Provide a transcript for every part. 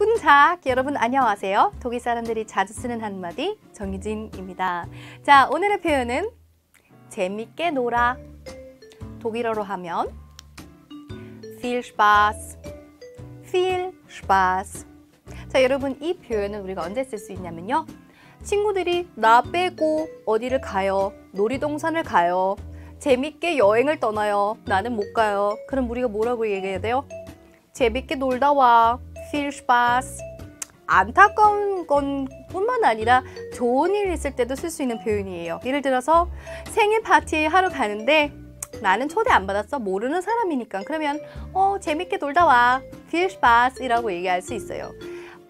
꾼작 여러분 안녕하세요. 독일 사람들이 자주 쓰는 한마디 정유진입니다. 자 오늘의 표현은 재밌게 놀아. 독일어로 하면 viel Spaß, viel Spaß. 자 여러분 이 표현은 우리가 언제 쓸 수 있냐면요. 친구들이 나 빼고 어디를 가요. 놀이동산을 가요. 재밌게 여행을 떠나요. 나는 못 가요. 그럼 우리가 뭐라고 얘기해야 돼요? 재밌게 놀다 와. Viel Spaß. 안타까운 건 뿐만 아니라 좋은 일 있을 때도 쓸 수 있는 표현이에요. 예를 들어서 생일 파티 하러 가는데 나는 초대 안 받았어. 모르는 사람이니까. 그러면 어, 재밌게 놀다 와. viel Spaß이라고 얘기할 수 있어요.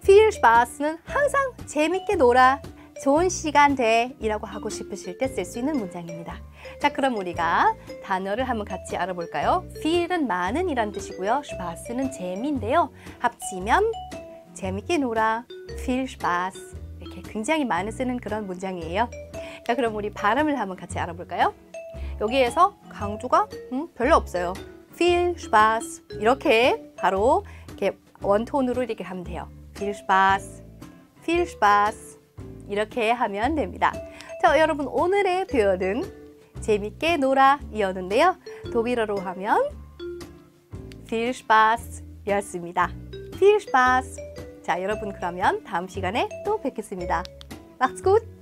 viel Spaß는 항상 재밌게 놀아. 좋은 시간 돼 이라고 하고 싶으실 때 쓸 수 있는 문장입니다. 자, 그럼 우리가 단어를 한번 같이 알아볼까요? feel은 많은 이란 뜻이고요. spaß는 재미인데요. 합치면 재밌게 놀아, viel Spaß 이렇게 굉장히 많이 쓰는 그런 문장이에요. 자, 그럼 우리 발음을 한번 같이 알아볼까요? 여기에서 강조가 음, 별로 없어요. viel Spaß 이렇게 바로 이렇게 원톤으로 이렇게 하면 돼요. viel Spaß, viel Spaß 이렇게 하면 됩니다. 자, 여러분 오늘의 표현은 재밌게 놀아 이었는데요. 독일어로 하면 viel Spaß 였습니다. viel Spaß. 자, 여러분 그러면 다음 시간에 또 뵙겠습니다. Macht's gut!